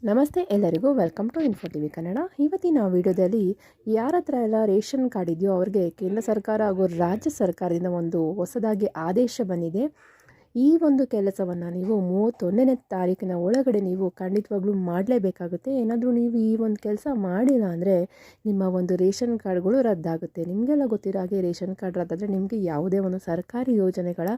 ನಮಸ್ತೆ, ಎಲ್ಲರಿಗೂ welcome to Info T V Kannada. ಇವತ್ತಿನ ವಿಡಿಯೋದಲ್ಲಿ ಯಾರ ಹತ್ರ ಎಲ್ಲ ರೇಷನ್ ಕಾರ್ಡ್ ಇದೆಯೋ ಅವ್ರಿಗೆ ಕೇಂದ್ರ ಸರ್ಕಾರ ಹಾಗೂ ರಾಜ್ಯ ಸರ್ಕಾರದಿಂದ ಒಂದು ಹೊಸದಾಗಿ ಆದೇಶ ಬಂದಿದೆ. ಈ ಒಂದು ಕೆಲಸವನ್ನು ನೀವು ಮೂವತ್ತೊಂದನೇ ತಾರೀಕಿನ ಒಳಗಡೆ ನೀವು ಖಂಡಿತವಾಗ್ಲೂ ಮಾಡಲೇಬೇಕಾಗುತ್ತೆ. ಏನಾದರೂ ನೀವು ಈ ಒಂದು ಕೆಲಸ ಮಾಡಿಲ್ಲ ಅಂದರೆ ನಿಮ್ಮ ಒಂದು ರೇಷನ್ ಕಾರ್ಡ್ಗಳು ರದ್ದಾಗುತ್ತೆ. ನಿಮಗೆಲ್ಲ ಗೊತ್ತಿರೋ ಹಾಗೆ ರೇಷನ್ ಕಾರ್ಡ್ ರದ್ದಾದರೆ ನಿಮಗೆ ಯಾವುದೇ ಒಂದು ಸರ್ಕಾರಿ ಯೋಜನೆಗಳ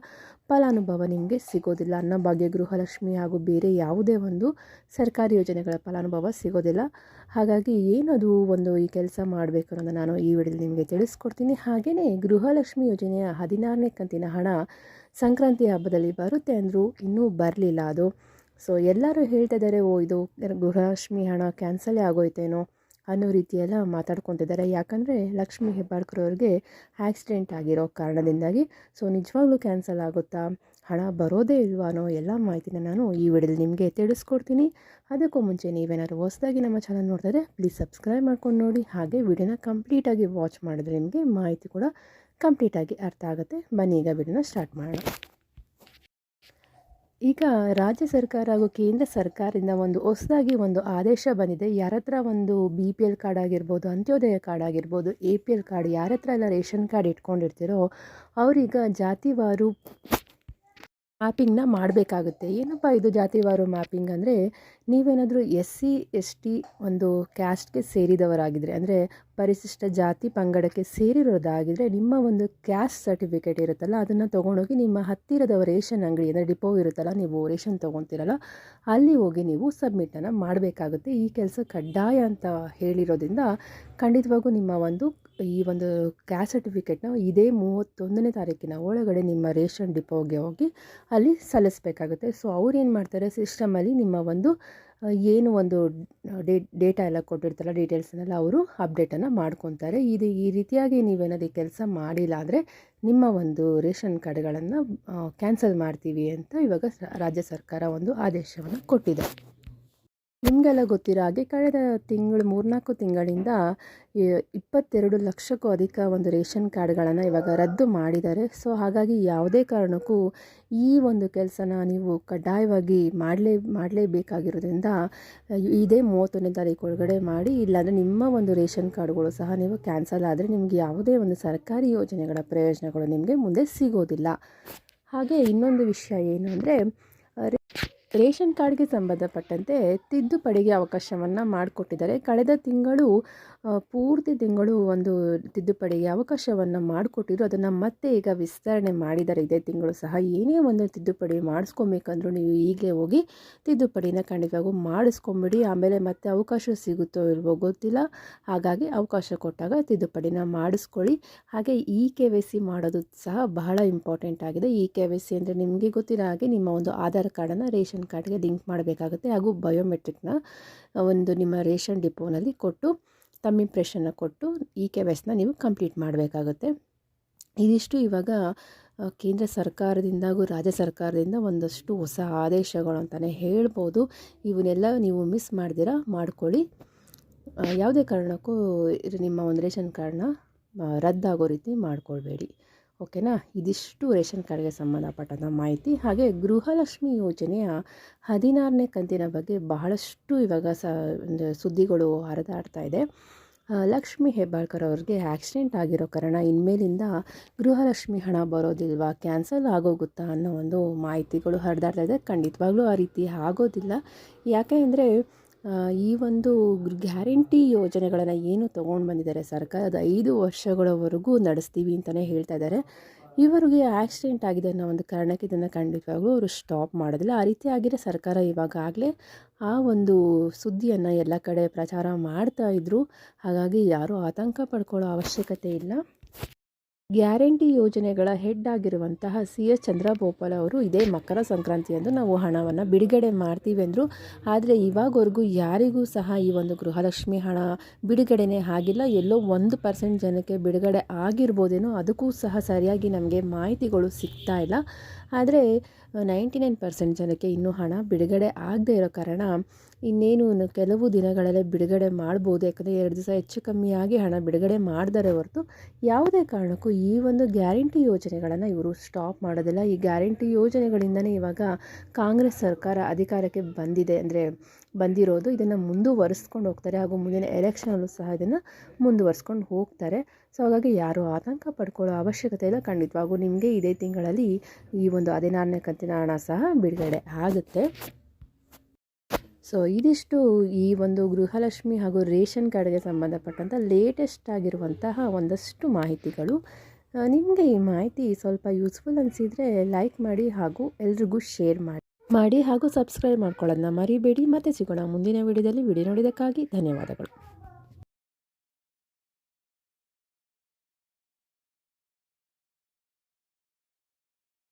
ಫಲಾನುಭವ ನಿಮಗೆ ಸಿಗೋದಿಲ್ಲ. ಅನ್ನಭಾಗ್ಯ ಗೃಹಲಕ್ಷ್ಮಿ ಹಾಗೂ ಬೇರೆ ಯಾವುದೇ ಒಂದು ಸರ್ಕಾರಿ ಯೋಜನೆಗಳ ಫಲಾನುಭವ ಸಿಗೋದಿಲ್ಲ. ಹಾಗಾಗಿ ಏನದು ಒಂದು ಈ ಕೆಲಸ ಮಾಡಬೇಕು ಅನ್ನೋದು ನಾನು ಈ ವಿಡಿಯೋದಲ್ಲಿ ನಿಮಗೆ ತಿಳಿಸ್ಕೊಡ್ತೀನಿ. ಹಾಗೆಯೇ ಗೃಹಲಕ್ಷ್ಮಿ ಯೋಜನೆಯ ಹದಿನಾರನೇ ಕಂತಿನ ಹಣ ಸಂಕ್ರಾಂತಿ ಹಬ್ಬದಲ್ಲಿ ಬರುತ್ತೆ ಅಂದರೂ ಇನ್ನೂ ಬರಲಿಲ್ಲ ಅದು. ಸೊ ಎಲ್ಲರೂ ಹೇಳ್ತಾ ಇದ್ದಾರೆ ಓ, ಇದು ಗೃಹಲಕ್ಷ್ಮಿ ಹಣ ಕ್ಯಾನ್ಸಲೇ ಆಗೋಯ್ತೇನೋ ಅನ್ನೋ ರೀತಿಯೆಲ್ಲ ಮಾತಾಡ್ಕೊತಿದ್ದಾರೆ ಯಾಕಂದರೆ ಲಕ್ಷ್ಮಿ ಹೆಬ್ಬಾಳ್ಕರ್ ಅವ್ರಿಗೆ ಆಕ್ಸಿಡೆಂಟ್ ಆಗಿರೋ ಕಾರಣದಿಂದಾಗಿ ಸೊ ನಿಜವಾಗ್ಲೂ ಕ್ಯಾನ್ಸಲ್ ಆಗುತ್ತಾ? ಹಣ ಬರೋದೇ ಇಲ್ವಾ ಅನ್ನೋ ಎಲ್ಲ ಮಾಹಿತಿನ ನಾನು ಈ ವಿಡಿಯೋದಲ್ಲಿ ನಿಮಗೆ ತಿಳಿಸ್ಕೊಡ್ತೀನಿ. ಅದಕ್ಕೂ ಮುಂಚೆ ನೀವೇನಾದ್ರೂ ಹೊಸದಾಗಿ ನಮ್ಮ ಚಾನಲ್ ನೋಡ್ತಾರೆ ಪ್ಲೀಸ್ ಸಬ್ಸ್ಕ್ರೈಬ್ ಮಾಡ್ಕೊಂಡು ನೋಡಿ. ಹಾಗೆ ವಿಡಿಯೋನ ಕಂಪ್ಲೀಟಾಗಿ ವಾಚ್ ಮಾಡಿದ್ರೆ ನಿಮಗೆ ಮಾಹಿತಿ ಕೂಡ ಕಂಪ್ಲೀಟಾಗಿ ಅರ್ಥ ಆಗುತ್ತೆ. ಬನ್ನಿ ಈಗ ವಿಡಿಯೋನ ಸ್ಟಾರ್ಟ್ ಮಾಡೋಣ. ಈಗ ರಾಜ್ಯ ಸರ್ಕಾರ ಹಾಗೂ ಕೇಂದ್ರ ಸರ್ಕಾರದಿಂದ ಒಂದು ಹೊಸದಾಗಿ ಒಂದು ಆದೇಶ ಬಂದಿದೆ. ಯಾರ ಹತ್ರ ಒಂದು ಬಿ ಪಿ ಎಲ್ ಕಾರ್ಡ್ ಆಗಿರ್ಬೋದು, ಅಂತ್ಯೋದಯ ಕಾರ್ಡ್ ಆಗಿರ್ಬೋದು, ಎ ಪಿ ಎಲ್ ಕಾರ್ಡ್ ಯಾರ ಹತ್ರ ಎಲ್ಲ ರೇಷನ್ ಕಾರ್ಡ್ ಇಟ್ಕೊಂಡಿರ್ತೀರೋ ಅವರೀಗ ಜಾತಿವಾರು ಮ್ಯಾಪಿಂಗ್ನ ಮಾಡಬೇಕಾಗುತ್ತೆ. ಏನಪ್ಪ ಇದು ಜಾತಿವಾರು ಮ್ಯಾಪಿಂಗ್ ಅಂದರೆ ನೀವೇನಾದರೂ ಎಸ್ ಸಿ ಎಸ್ ಟಿ ಒಂದು ಕ್ಯಾಸ್ಟ್ಗೆ ಸೇರಿದವರಾಗಿದ್ದರೆ ಅಂದರೆ ಪರಿಶಿಷ್ಟ ಜಾತಿ ಪಂಗಡಕ್ಕೆ ಸೇರಿರೋದಾಗಿದ್ದರೆ ನಿಮ್ಮ ಒಂದು ಕ್ಯಾಸ್ಟ್ ಸರ್ಟಿಫಿಕೇಟ್ ಇರುತ್ತಲ್ಲ, ಅದನ್ನು ತೊಗೊಂಡೋಗಿ ನಿಮ್ಮ ಹತ್ತಿರದ ರೇಷನ್ ಅಂಗಡಿ, ಅಂದರೆ ಡಿಪೋ ಇರುತ್ತಲ್ಲ, ನೀವು ರೇಷನ್ ತೊಗೊತೀರಲ್ಲ, ಅಲ್ಲಿ ಹೋಗಿ ನೀವು ಸಬ್ಮಿಟನ್ನು ಮಾಡಬೇಕಾಗುತ್ತೆ. ಈ ಕೆಲಸ ಕಡ್ಡಾಯ ಅಂತ ಹೇಳಿರೋದ್ರಿಂದ ಖಂಡಿತವಾಗೂ ನಿಮ್ಮ ಒಂದು ಈ ಒಂದು ಕ್ಯಾಸ್ಟ್ ಸರ್ಟಿಫಿಕೇಟ್ನ ಇದೇ ಮೂವತ್ತೊಂದನೇ ತಾರೀಕಿನ ಒಳಗಡೆ ನಿಮ್ಮ ರೇಷನ್ ಡಿಪೋಗೆ ಹೋಗಿ ಅಲ್ಲಿ ಸಲ್ಲಿಸಬೇಕಾಗುತ್ತೆ. ಸೊ ಅವ್ರು ಏನು ಮಾಡ್ತಾರೆ, ಸಿಸ್ಟಮಲ್ಲಿ ನಿಮ್ಮ ಒಂದು ಏನು ಒಂದು ಡೇ, ಡೇಟಾ ಎಲ್ಲ ಕೊಟ್ಟಿರ್ತಾರಲ್ಲ ಡೀಟೇಲ್ಸ್ನೆಲ್ಲ ಅವರು ಅಪ್ಡೇಟನ್ನು ಮಾಡ್ಕೊತಾರೆ. ಇದು ಈ ರೀತಿಯಾಗಿ ನೀವೇನಾದ್ರು ಕೆಲಸ ಮಾಡಿಲ್ಲ ಅಂದರೆ ನಿಮ್ಮ ಒಂದು ರೇಷನ್ ಕಾರ್ಡ್ಗಳನ್ನು ಕ್ಯಾನ್ಸಲ್ ಮಾಡ್ತೀವಿ ಅಂತ ಇವಾಗ ರಾಜ್ಯ ಸರ್ಕಾರ ಒಂದು ಆದೇಶವನ್ನು ಕೊಟ್ಟಿದೆ. ನಿಮಗೆಲ್ಲ ಗೊತ್ತಿರೋ ಹಾಗೆ ಕಳೆದ ತಿಂಗಳು, ಮೂರ್ನಾಲ್ಕು ತಿಂಗಳಿಂದ ಇಪ್ಪತ್ತೆರಡು ಲಕ್ಷಕ್ಕೂ ಅಧಿಕ ಒಂದು ರೇಷನ್ ಕಾರ್ಡ್ಗಳನ್ನು ಇವಾಗ ರದ್ದು ಮಾಡಿದ್ದಾರೆ. ಸೊ, ಹಾಗಾಗಿ ಯಾವುದೇ ಕಾರಣಕ್ಕೂ ಈ ಒಂದು ಕೆಲಸನ ನೀವು ಕಡ್ಡಾಯವಾಗಿ ಮಾಡಲೇ, ಮಾಡಲೇಬೇಕಾಗಿರೋದ್ರಿಂದ ಇದೇ ಮೂವತ್ತೊಂದನೇ ತಾರೀಕು ಒಳಗಡೆ ಮಾಡಿ, ಇಲ್ಲಾಂದರೆ ನಿಮ್ಮ ಒಂದು ರೇಷನ್ ಕಾರ್ಡ್ಗಳು ಸಹ ನೀವು ಕ್ಯಾನ್ಸಲ್ ಆದರೆ ನಿಮಗೆ ಯಾವುದೇ ಒಂದು ಸರ್ಕಾರಿ ಯೋಜನೆಗಳ ಪ್ರಯೋಜನಗಳು ನಿಮಗೆ ಮುಂದೆ ಸಿಗೋದಿಲ್ಲ. ಹಾಗೆ ಇನ್ನೊಂದು ವಿಷಯ ಏನು ಅಂದರೆ ರೇಷನ್ ಕಾರ್ಡ್ಗೆ ಸಂಬಂಧಪಟ್ಟಂತೆ ತಿದ್ದುಪಡಿಗೆ ಅವಕಾಶವನ್ನು ಮಾಡಿಕೊಟ್ಟಿದ್ದಾರೆ. ಕಳೆದ ತಿಂಗಳು ಪೂರ್ತಿ ತಿಂಗಳು ಒಂದು ತಿದ್ದುಪಡಿಗೆ ಅವಕಾಶವನ್ನು ಮಾಡಿಕೊಟ್ಟಿದ್ರು. ಅದನ್ನು ಮತ್ತೆ ಈಗ ವಿಸ್ತರಣೆ ಮಾಡಿದ್ದಾರೆ. ಇದೇ ತಿಂಗಳು ಸಹ ಏನೇ ಒಂದು ತಿದ್ದುಪಡಿ ಮಾಡಿಸ್ಕೊಬೇಕಂದ್ರೂ ನೀವು ಈಗಲೇ ಹೋಗಿ ತಿದ್ದುಪಡಿನ ಖಂಡಿತವಾಗೂ ಮಾಡಿಸ್ಕೊಂಬಿಡಿ. ಆಮೇಲೆ ಮತ್ತೆ ಅವಕಾಶ ಸಿಗುತ್ತೋ ಇಲ್ವೋ ಗೊತ್ತಿಲ್ಲ. ಹಾಗಾಗಿ ಅವಕಾಶ ಕೊಟ್ಟಾಗ ತಿದ್ದುಪಡಿನ ಮಾಡಿಸ್ಕೊಳ್ಳಿ. ಹಾಗೆ ಇ ಕೆ ವೈ ಸಿ ಮಾಡೋದು ಸಹ ಬಹಳ ಇಂಪಾರ್ಟೆಂಟ್ ಆಗಿದೆ. ಇ ಕೆ ವೈ ಸಿ ಅಂದರೆ ನಿಮಗೆ ಗೊತ್ತಿರೋ ಹಾಗೆ ನಿಮ್ಮ ಒಂದು ಆಧಾರ್ ಕಾರ್ಡನ್ನು ರೇಷನ್ ಕಾರ್ಡ್ಗೆ ಲಿಂಕ್ ಮಾಡಬೇಕಾಗುತ್ತೆ ಹಾಗೂ ಬಯೋಮೆಟ್ರಿಕ್ನ ಒಂದು ನಿಮ್ಮ ರೇಷನ್ ಡಿಪೋನಲ್ಲಿ ಕೊಟ್ಟು, ತಮ್ಮ ಇಂಪ್ರೆಷನ್ನ ಕೊಟ್ಟು ಇ ಕೆ ವೈಸ್ನ ನೀವು ಕಂಪ್ಲೀಟ್ ಮಾಡಬೇಕಾಗುತ್ತೆ. ಇದಿಷ್ಟು ಇವಾಗ ಕೇಂದ್ರ ಸರ್ಕಾರದಿಂದ ಹಾಗೂ ರಾಜ್ಯ ಸರ್ಕಾರದಿಂದ ಒಂದಷ್ಟು ಹೊಸ ಆದೇಶಗಳು ಅಂತಲೇ ಹೇಳ್ಬೋದು. ಇವನ್ನೆಲ್ಲ ನೀವು ಮಿಸ್ ಮಾಡ್ದಿರ, ಮಾಡ್ಕೊಳ್ಳಿ. ಯಾವುದೇ ಕಾರಣಕ್ಕೂ ನಿಮ್ಮ ಒಂದು ರೇಷನ್ ಕಾರ್ಡನ್ನ ರದ್ದಾಗೋ ರೀತಿ ಮಾಡ್ಕೊಳ್ಬೇಡಿ. ಓಕೆನಾ? ಇದಿಷ್ಟು ರೇಷನ್ ಕಾರ್ಡ್ಗೆ ಸಂಬಂಧಪಟ್ಟಂಥ ಮಾಹಿತಿ. ಹಾಗೆ ಗೃಹಲಕ್ಷ್ಮಿ ಯೋಜನೆಯ ಹದಿನಾರನೇ ಕಂತಿನ ಬಗ್ಗೆ ಬಹಳಷ್ಟು ಇವಾಗ ಸ ಸುದ್ದಿಗಳು ಹರಿದಾಡ್ತಾ ಇದೆ. ಲಕ್ಷ್ಮಿ ಹೆಬ್ಬಾಳ್ಕರ್ ಅವ್ರಿಗೆ ಆಕ್ಸಿಡೆಂಟ್ ಆಗಿರೋ ಕಾರಣ ಇನ್ಮೇಲಿಂದ ಗೃಹಲಕ್ಷ್ಮಿ ಹಣ ಬರೋದಿಲ್ವಾ? ಕ್ಯಾನ್ಸಲ್ ಆಗೋಗುತ್ತಾ ಅನ್ನೋ ಒಂದು ಮಾಹಿತಿಗಳು ಹರಿದಾಡ್ತಾ ಇದೆ. ಖಂಡಿತವಾಗ್ಲೂ ಆ ರೀತಿ ಆಗೋದಿಲ್ಲ. ಯಾಕೆ ಅಂದರೆ ಈ ಒಂದು ಗ್ಯಾರಂಟಿ ಯೋಜನೆಗಳನ್ನು ಏನು ತೊಗೊಂಡು ಬಂದಿದ್ದಾರೆ? ಸರ್ಕಾರದ ಐದು ವರ್ಷಗಳವರೆಗೂ ನಡೆಸ್ತೀವಿ ಅಂತಲೇ ಹೇಳ್ತಾ ಇದ್ದಾರೆ. ಇವರಿಗೆ ಆಕ್ಸಿಡೆಂಟ್ ಆಗಿದೆ ಅನ್ನೋ ಒಂದು ಕಾರಣಕ್ಕೆ ಇದನ್ನು ಖಂಡಿತವಾಗ್ಲೂ ಅವರು ಸ್ಟಾಪ್ ಮಾಡೋದಿಲ್ಲ. ಆ ರೀತಿ ಆಗಿರೋ ಸರ್ಕಾರ ಇವಾಗಲೇ ಆ ಒಂದು ಸುದ್ದಿಯನ್ನು ಎಲ್ಲ ಕಡೆ ಪ್ರಚಾರ ಮಾಡ್ತಾ ಇದ್ದರು ಹಾಗಾಗಿ ಯಾರೂ ಆತಂಕ ಪಡ್ಕೊಳ್ಳೋ ಅವಶ್ಯಕತೆ ಇಲ್ಲ. ಗ್ಯಾರಂಟಿ ಯೋಜನೆಗಳ ಹೆಡ್ ಆಗಿರುವಂತಹ ಸಿ ಎಸ್ ಚಂದ್ರಭೋಪಾಲ್ ಅವರು ಇದೇ ಮಕರ ಸಂಕ್ರಾಂತಿಯಂದು ನಾವು ಹಣವನ್ನು ಬಿಡುಗಡೆ ಮಾಡ್ತೀವಿ ಅಂದರು. ಆದರೆ ಇವಾಗವರೆಗೂ ಯಾರಿಗೂ ಸಹ ಈ ಒಂದು ಗೃಹಲಕ್ಷ್ಮಿ ಹಣ ಬಿಡುಗಡೆನೇ ಆಗಿಲ್ಲ. ಎಲ್ಲೋ ಒಂದು ಪರ್ಸೆಂಟ್ ಜನಕ್ಕೆ ಬಿಡುಗಡೆ ಆಗಿರ್ಬೋದೇನೋ ಅದಕ್ಕೂ ಸಹ ಸರಿಯಾಗಿ ನಮಗೆ ಮಾಹಿತಿಗಳು ಸಿಗ್ತಾ ಇಲ್ಲ. ಆದರೆ ನೈಂಟಿ ನೈನ್ ಪರ್ಸೆಂಟ್ ಜನಕ್ಕೆ ಇನ್ನೂ ಹಣ ಬಿಡುಗಡೆ ಆಗದೇ ಇರೋ ಕಾರಣ ಇನ್ನೇನು ಕೆಲವು ದಿನಗಳಲ್ಲೇ ಬಿಡುಗಡೆ ಮಾಡ್ಬೋದು. ಯಾಕಂದರೆ ಎರಡು ದಿವಸ ಹೆಚ್ಚು ಕಮ್ಮಿಯಾಗಿ ಹಣ ಬಿಡುಗಡೆ ಮಾಡಿದರೆ ಹೊರತು ಯಾವುದೇ ಕಾರಣಕ್ಕೂ ಈ ಒಂದು ಗ್ಯಾರಂಟಿ ಯೋಜನೆಗಳನ್ನು ಇವರು ಸ್ಟಾಪ್ ಮಾಡೋದಿಲ್ಲ. ಈ ಗ್ಯಾರಂಟಿ ಯೋಜನೆಗಳಿಂದನೇ ಇವಾಗ ಕಾಂಗ್ರೆಸ್ ಸರ್ಕಾರ ಅಧಿಕಾರಕ್ಕೆ ಬಂದಿದೆ. ಅಂದರೆ ಬಂದಿರೋದು, ಇದನ್ನು ಮುಂದುವರಿಸ್ಕೊಂಡು ಹೋಗ್ತಾರೆ. ಹಾಗೂ ಮುಂದಿನ ಎಲೆಕ್ಷನಲ್ಲೂ ಸಹ ಇದನ್ನು ಮುಂದುವರಿಸ್ಕೊಂಡು ಹೋಗ್ತಾರೆ. ಸೊ ಹಾಗಾಗಿ ಯಾರೂ ಆತಂಕ ಪಡ್ಕೊಳ್ಳೋ ಅವಶ್ಯಕತೆ ಇಲ್ಲ. ಖಂಡಿತವಾಗೂ ನಿಮಗೆ ಇದೇ ತಿಂಗಳಲ್ಲಿ ಈ ಒಂದು ಹದಿನಾರನೇ ಕಂತಿನ ಹಣ ಸಹ ಬಿಡುಗಡೆ ಆಗುತ್ತೆ. ಸೊ ಇದಿಷ್ಟು ಈ ಒಂದು ಗೃಹಲಕ್ಷ್ಮಿ ಹಾಗೂ ರೇಷನ್ ಕಾರ್ಡ್ಗೆ ಸಂಬಂಧಪಟ್ಟಂಥ ಲೇಟೆಸ್ಟ್ ಆಗಿರುವಂತಹ ಒಂದಷ್ಟು ಮಾಹಿತಿಗಳು. ನಿಮಗೆ ಈ ಮಾಹಿತಿ ಸ್ವಲ್ಪ ಯೂಸ್ಫುಲ್ ಅನಿಸಿದರೆ ಲೈಕ್ ಮಾಡಿ ಹಾಗೂ ಎಲ್ರಿಗೂ ಶೇರ್ ಮಾಡಿ. ಮಾಡಿ ಹಾಗೂ ಸಬ್ಸ್ಕ್ರೈಬ್ ಮಾಡ್ಕೊಳ್ಳೋದನ್ನ ಮರಿಬೇಡಿ. ಮತ್ತೆ ಸಿಗೋಣ ಮುಂದಿನ ವಿಡಿಯೋದಲ್ಲಿ. ವಿಡಿಯೋ ನೋಡಿದ್ದಕ್ಕಾಗಿ ಧನ್ಯವಾದಗಳು.